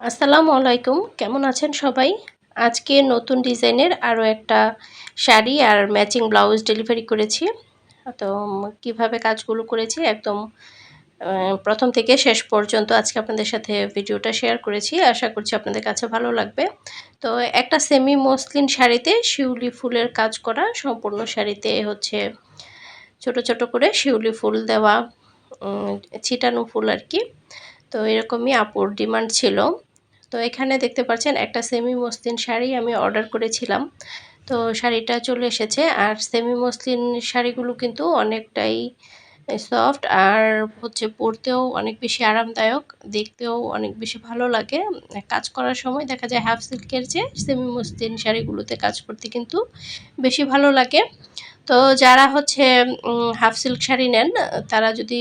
আসসালামু আলাইকুম, কেমন আছেন সবাই? আজকে নতুন ডিজাইনের আরও একটা শাড়ি আর ম্যাচিং ব্লাউজ ডেলিভারি করেছি। তো কীভাবে কাজগুলো করেছি একদম প্রথম থেকে শেষ পর্যন্ত আজকে আপনাদের সাথে ভিডিওটা শেয়ার করেছি। আশা করছি আপনাদের কাছে ভালো লাগবে। তো একটা সেমি মসলিন শাড়িতে শিউলি ফুলের কাজ করা, সম্পূর্ণ শাড়িতে হচ্ছে ছোট ছোট করে শিউলি ফুল দেওয়া ছিটানো ফুল আর কি। তো এরকমই আপুর ডিমান্ড ছিল। তো এখানে দেখতে পাচ্ছেন একটা সেমি মসলিন শাড়ি আমি অর্ডার করেছিলাম। তো শাড়িটা চলে এসেছে আর সেমি মসলিন শাড়িগুলো কিন্তু অনেকটাই সফট আর হচ্ছে পরতেও অনেক বেশি আরামদায়ক, দেখতেও অনেক বেশি ভালো লাগে। কাজ করার সময় দেখা যায় হাফ সিল্কের চেয়ে সেমি মসলিন শাড়িগুলোতে কাজ করতে কিন্তু বেশি ভালো লাগে। তো যারা হচ্ছে হাফ সিল্ক শাড়ি নেন, তারা যদি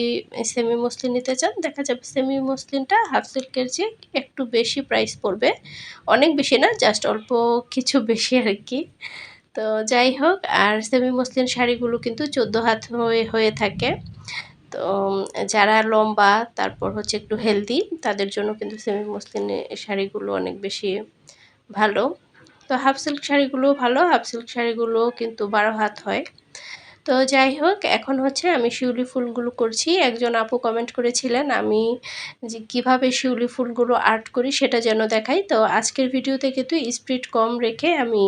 সেমি মসলিন নিতে চান, দেখা যাবে সেমি মসলিনটা হাফ সিল্কের চেয়ে একটু বেশি প্রাইস পড়বে। অনেক বেশি না জাস্ট অল্প কিছু বেশি আর কি। তো যাই হোক, আর সেমি মসলিন শাড়িগুলো কিন্তু চোদ্দ হাত হয়ে হয়ে থাকে। তো যারা লম্বা, তারপর হচ্ছে একটু হেলদি তাদের জন্য কিন্তু সেমি মসলিন শাড়িগুলো অনেক বেশি ভালো। তো হাফ সিল্ক শাড়িগুলো ভালো, হাফ সিল্ক শাড়িগুলো কিন্তু বারো হাত হয়। তো যাই হোক, এখন হচ্ছে আমি শিউলি ফুলগুলো করছি। একজন আপু কমেন্ট করেছিলেন, আমি যে কীভাবে শিউলি ফুলগুলো আর্ট করি সেটা যেন দেখাই। তো আজকের ভিডিওতে কিন্তু স্পিড কম রেখে আমি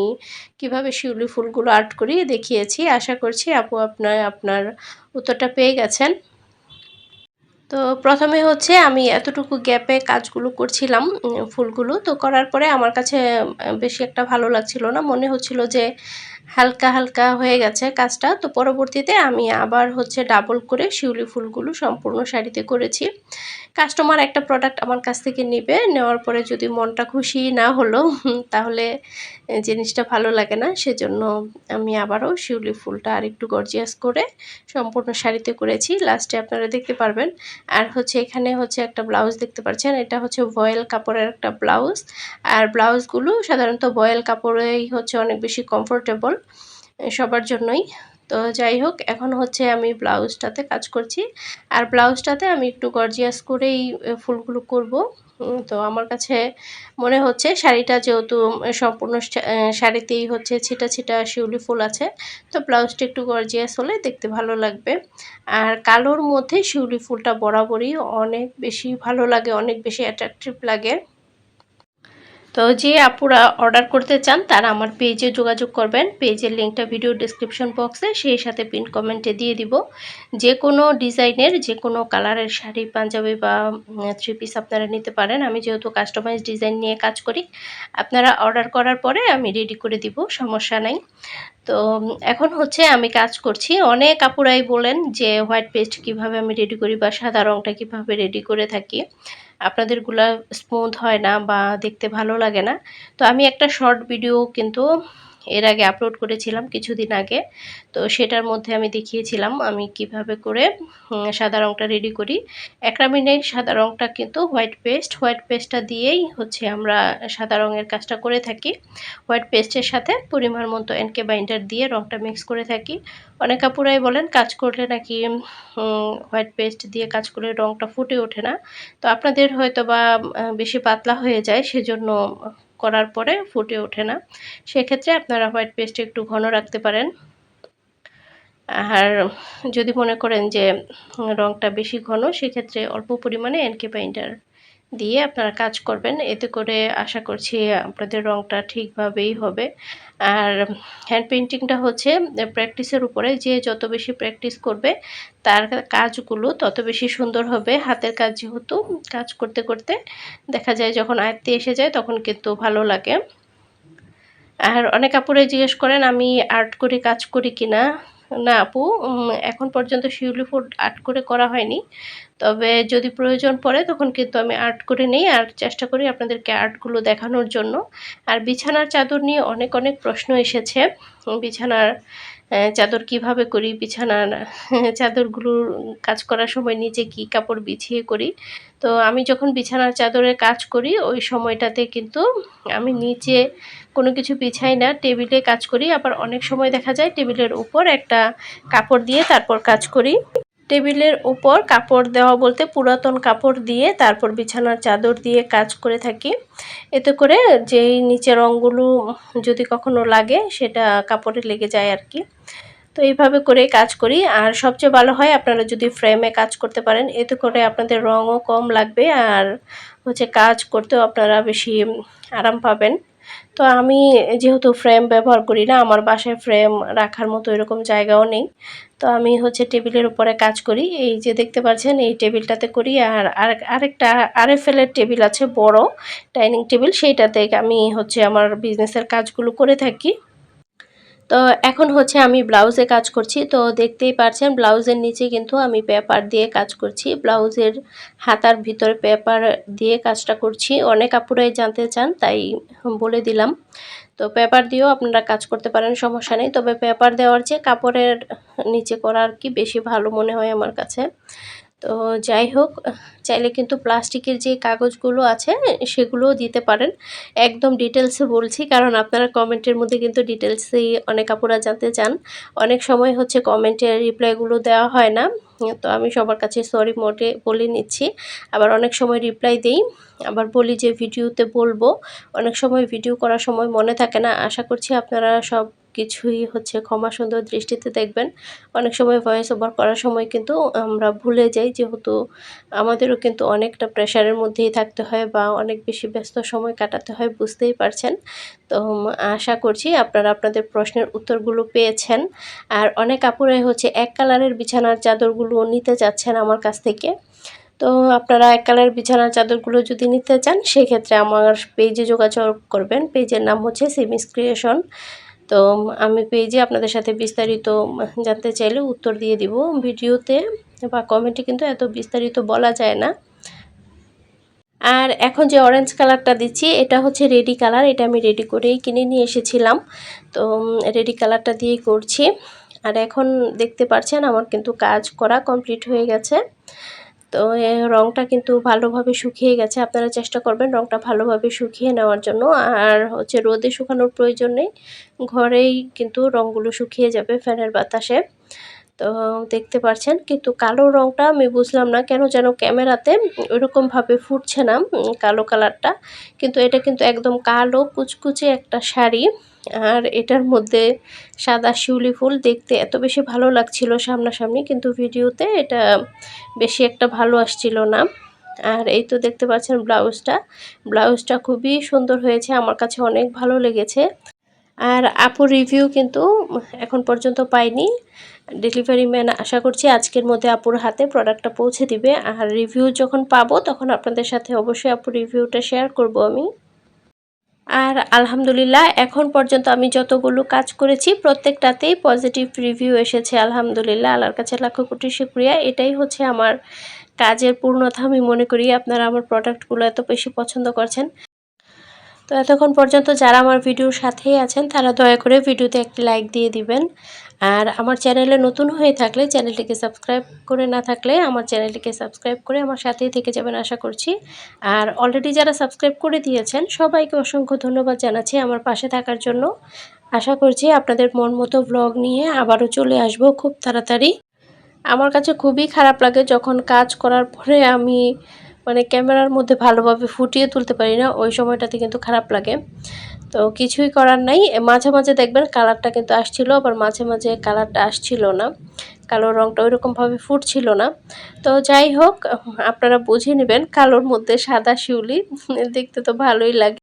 কীভাবে শিউলি ফুলগুলো আর্ট করি দেখিয়েছি। আশা করছি আপু আপনার আপনার উত্তরটা পেয়ে গেছেন। তো প্রথমে হচ্ছে আমি এতটুকু গ্যাপে কাজগুলো করছিলাম ফুলগুলো। তো করার পরে আমার কাছে বেশি একটা ভালো লাগছিল না। মনে হচ্ছিল যে হালকা হালকা হয়ে গেছে কাজটা। তো পরবর্তীতে আমি আবার হচ্ছে ডাবল করে শিউলি ফুলগুলো সম্পূর্ণ শাড়িতে করেছি। কাস্টমার একটা প্রোডাক্ট আমার কাছ থেকে নেবে। নেওয়ার পরে যদি মনটা খুশি না হলো তাহলে জিনিসটা ভালো লাগে না। সেজন্য আমি আবারও শিউলি ফুলটা আর একটু গর্জিয়াস করে সম্পূর্ণ শাড়িতে করেছি। লাস্টে আপনারা দেখতে পারবেন আর হচ্ছে এখানে হচ্ছে একটা ব্লাউজ দেখতে পাচ্ছেন, এটা হচ্ছে ভয়েল কাপড়ের একটা ব্লাউজ। আর ব্লাউজগুলো সাধারণত ভয়েল কাপড়েই হচ্ছে অনেক বেশি কমফোর্টেবল সবার জন্যই। তো যাই হোক, এখন হচ্ছে আমি ব্লাউজটাতে কাজ করছি। আর ব্লাউজটাতে আমি একটু গর্জিয়াস করেই ফুলগুলো করব। তো আমার কাছে মনে হচ্ছে শাড়িটা যেহেতু সম্পূর্ণ শাড়িতেই হচ্ছে ছিটা ছিটা শিউলি ফুল আছে। তো ব্লাউজটা একটু গর্জিয়াস হলে দেখতে ভালো লাগবে। আর কালোর মধ্যে শিউলি ফুলটা বরাবরই অনেক বেশি ভালো লাগে, অনেক বেশি অ্যাট্রাকটিভ লাগে। তো যে আপুরা অর্ডার করতে চান, তারা আমার পেজে যোগাযোগ করবেন। পেজের লিঙ্কটা ভিডিও ডিসক্রিপশন বক্সে সেই সাথে পিন কমেন্টে দিয়ে দিব। যে কোনো ডিজাইনের যে কোনো কালারের শাড়ি, পাঞ্জাবি বা থ্রি পিস আপনারা নিতে পারেন। আমি যেহেতু কাস্টমাইজ ডিজাইন নিয়ে কাজ করি, আপনারা অর্ডার করার পরে আমি রেডি করে দিব, সমস্যা নাই। তো এখন হচ্ছে আমি কাজ করছি। অনেক আপুরাই বলেন যে হোয়াইট পেস্ট কীভাবে আমি রেডি করি বা সাদা রঙটা কীভাবে রেডি করে থাকি। আপনাদেরগুলা স্মুথ হয় না বা দেখতে ভালো লাগে না। তো আমি একটা শর্ট ভিডিও কিন্তু এর আগে আপলোড করেছিলাম কিছুদিন আগে। তো সেটার মধ্যে আমি দেখিয়েছিলাম আমি কীভাবে করে সাদা রঙটা রেডি করি। একরামিনের সাদা রঙটা কিন্তু হোয়াইট পেস্ট হোয়াইট পেস্টটা দিয়েই হচ্ছে আমরা সাদা রঙের কাজটা করে থাকি। হোয়াইট পেস্টের সাথে পরিমাণ মতো এনকে বাইন্ডার দিয়ে রঙটা মিক্স করে থাকি। অনেক কাপুরাই বলেন, কাজ করলে নাকি হোয়াইট পেস্ট দিয়ে কাজ করলে রঙটা ফুটে ওঠে না। তো আপনাদের হয়তো বা বেশি পাতলা হয়ে যায়, সেজন্য করার পরে ফুটে ওঠে না। সেক্ষেত্রে আপনারা হোয়াইট পেস্ট একটু ঘন রাখতে পারেন। আর যদি মনে করেন যে রংটা বেশি ঘন, সেক্ষেত্রে অল্প পরিমাণে এনকে পাইন্টার দিয়ে আপনারা কাজ করবেন। এতে করে আশা করছি আপনাদের রঙটা ঠিকভাবেই হবে। আর হ্যান্ড পেন্টিংটা হচ্ছে প্র্যাকটিসের উপরে যে যত বেশি প্র্যাকটিস করবে, তার কাজগুলো তত বেশি সুন্দর হবে। হাতের কাজ যেহেতু কাজ করতে করতে দেখা যায় যখন আয়ত্তে এসে যায়, তখন কিন্তু ভালো লাগে। আর অনেক আপুরে জিজ্ঞেস করেন, আমি আর্ট করে, কাজ করি কিনা? না আপু এখন পর্যন্ত শিউলি ফুড আর্ট করে করা হয়নি। তবে যদি প্রয়োজন পড়ে তখন কিন্তু আমি আর্ট করে নিই। আর চেষ্টা করি আপনাদেরকে আর্টগুলো দেখানোর জন্য। আর বিছানার চাদর নিয়ে অনেক অনেক প্রশ্ন এসেছে। বিছানার চাদর কীভাবে করি? বিছানার চাদরগুলোর কাজ করার সময় নিচে কি কাপড় বিছিয়ে করি? তো আমি যখন বিছানার চাদরের কাজ করি, ওই সময়টাতে কিন্তু আমি নিচে কোনো কিছু বিছাই না, টেবিলে কাজ করি। আবার অনেক সময় দেখা যায় টেবিলের উপর একটা কাপড় দিয়ে তারপর কাজ করি। টেবিলের উপর কাপড় দেওয়া বলতে পুরাতন কাপড় দিয়ে তারপর বিছানার চাদর দিয়ে কাজ করে থাকি। এতে করে যেই নিচে রঙগুলো যদি কখনো লাগে সেটা কাপড়ে লেগে যায় আর কি। তো এইভাবে করে কাজ করি। আর সবচেয়ে ভালো হয় আপনারা যদি ফ্রেমে কাজ করতে পারেন, এতে করে আপনাদের রঙও কম লাগবে। আর হচ্ছে কাজ করতেও আপনারা বেশি আরাম পাবেন। তো আমি যেহেতু ফ্রেম ব্যবহার করি না, আমার বাসায় ফ্রেম রাখার মতো এরকম জায়গাও নেই। তো আমি হচ্ছে টেবিলের উপরে কাজ করি। এই যে দেখতে পাচ্ছেন, এই টেবিলটাতে করি। আর আরেকটা আরএফএলের টেবিল আছে, বড় ডাইনিং টেবিল। সেইটাতে আমি হচ্ছে আমার বিজনেসের কাজগুলো করে থাকি। তো এখন হচ্ছে আমি ব্লাউজে কাজ করছি। তো দেখতেই পারছেন ব্লাউজের নিচে কিন্তু আমি পেপার দিয়ে কাজ করছি। ব্লাউজের হাতার ভিতরে পেপার দিয়ে কাজটা করছি। অনেক আপুরাই জানতে চান, তাই বলে দিলাম। তো পেপার দিয়েও আপনারা কাজ করতে পারেন, সমস্যা নেই। তবে পেপার দেওয়ার চেয়ে কাপড়ের নিচে করা আর কি বেশি ভালো মনে হয় আমার কাছে। তো যাই হোক, চাইলে কিন্তু প্লাস্টিকের যে কাগজগুলো আছে, সেগুলোও দিতে পারেন। একদম ডিটেলসে বলছি, কারণ আপনারা কমেন্টের মধ্যে কিন্তু ডিটেলসেই অনেক আপুরা জানতে চান। অনেক সময় হচ্ছে কমেন্টের রিপ্লাইগুলো দেওয়া হয় না, তো আমি সবার কাছে সরি মোটে বলে নিচ্ছি। আবার অনেক সময় রিপ্লাই দিই, আবার বলি যে ভিডিওতে বলব। অনেক সময় ভিডিও করার সময় মনে থাকে না, আশা করছি আপনারা সব কিছুই হচ্ছে ক্ষমা সুন্দর দৃষ্টিতে দেখবেন। অনেক সময় ভয়েস ওভার করার সময় কিন্তু আমরা ভুলে যাই যেহেতু আমাদেরও কিন্তু অনেকটা প্রেশারের মধ্যেই থাকতে হয় বা অনেক বেশি ব্যস্ত সময় কাটাতে হয়, বুঝতেই পারছেন? তো আশা করছি আপনারা আপনাদের প্রশ্নের উত্তরগুলো পেয়েছেন। আর অনেক আপুরাই হচ্ছে এক কালারের বিছানার চাদরগুলো নিতে যাচ্ছেন আমার কাছ থেকে। তো আপনারা এক কালার বিছানার চাদরগুলো যদি নিতে চান, সেক্ষেত্রে আমার পেজে যোগাযোগ করবেন। পেজের নাম হচ্ছে সিমিস ক্রিয়েশন তো আমি পেজে আপনাদের সাথে বিস্তারিত জানতে চাইলে উত্তর দিয়ে দিব ভিডিওতে, বা কমেন্টে কিন্তু এত বিস্তারিত বলা যায় না। আর এখন যে অরেঞ্জ কালারটা দিচ্ছি, এটা হচ্ছে রেডি কালার এটা আমি রেডি করেই কিনে নিয়ে এসেছিলাম। তো রেডি কালারটা দিয়েই করছি। আর এখন দেখতে পাচ্ছেন আমার কিন্তু কাজ করা কমপ্লিট হয়ে গেছে। তো রংটা কিন্তু ভালোভাবে শুকিয়ে গেছে। আপনারা চেষ্টা করবেন রংটা ভালোভাবে শুকিয়ে নেওয়ার জন্য। আর হচ্ছে রোদে শুকানোর প্রয়োজন নেই। ঘরেই কিন্তু রঙগুলো শুকিয়ে যাবে ফ্যানের বাতাসে। তো, দেখতে পাচ্ছেন কিন্তু কালো রঙটা আমি বুঝলাম না কেন যেন ক্যামেরাতে ওইরকমভাবে ফুটছে না কালো কালারটা। কিন্তু এটা কিন্তু একদম কালো কুচকুচে একটা শাড়ি। আর এটার মধ্যে সাদা শিউলি ফুল দেখতে এত বেশি ভালো লাগছিল সামনাসামনি, কিন্তু ভিডিওতে এটা বেশি একটা ভালো আসছিল না। আর এই তো দেখতে পাচ্ছেন ব্লাউজটা। ব্লাউজটা খুবই সুন্দর হয়েছে, আমার কাছে অনেক ভালো লেগেছে। আর আপুর রিভিউ কিন্তু এখন পর্যন্ত পাইনি। ডেলিভারি ম্যান আশা করছি আজকের মধ্যে আপুর হাতে প্রোডাক্টটা পৌঁছে দিবে। আর রিভিউ যখন পাবো তখন আপনাদের সাথে অবশ্যই আপুর রিভিউটা শেয়ার করব আমি। আর আলহামদুলিল্লাহ, এখন পর্যন্ত আমি যতগুলো কাজ করেছি, প্রত্যেকটাতেই পজিটিভ রিভিউ এসেছে, আলহামদুলিল্লাহ, আল্লাহর কাছে লাখো কোটি শুক্রিয়া। এটাই হচ্ছে আমার কাজের পূর্ণতা। আমি মনে করি আপনারা আমার প্রোডাক্টগুলো এত বেশি পছন্দ করছেন। তো এতক্ষণ পর্যন্ত যারা আমার ভিডিওর সাথেই আছেন, তারা দয়া করে ভিডিওতে একটি লাইক দিয়ে দিবেন। আর আমার চ্যানেলে নতুন হয়ে থাকলে চ্যানেলটিকে সাবস্ক্রাইব করে না থাকলে আমার চ্যানেলটিকে সাবস্ক্রাইব করে আমার সাথেই থেকে যাবেন আশা করছি। আর অলরেডি যারা সাবস্ক্রাইব করে দিয়েছেন, সবাইকে অসংখ্য ধন্যবাদ জানাচ্ছি আমার পাশে থাকার জন্য। আশা করছি আপনাদের মন মতো ব্লগ নিয়ে আবারও চলে আসব খুব তাড়াতাড়ি। আমার কাছে খুবই খারাপ লাগে যখন কাজ করার পরে আমি মানে ক্যামেরার মধ্যে ভালোভাবে ফুটিয়ে তুলতে পারি না, ওই সময়টাতে কিন্তু খারাপ লাগে। তো কিছুই করার নাই মাঝে মাঝে দেখবেন কালারটা কিন্তু আসছিল, আবার মাঝে মাঝে কালারটা আসছিল না। কালো রঙটা ওইরকমভাবে ফুটছিল না। তো যাই হোক, আপনারা বুঝে নেবেন কালোর মধ্যে সাদা শিউলি, দেখতে তো ভালোই লাগে।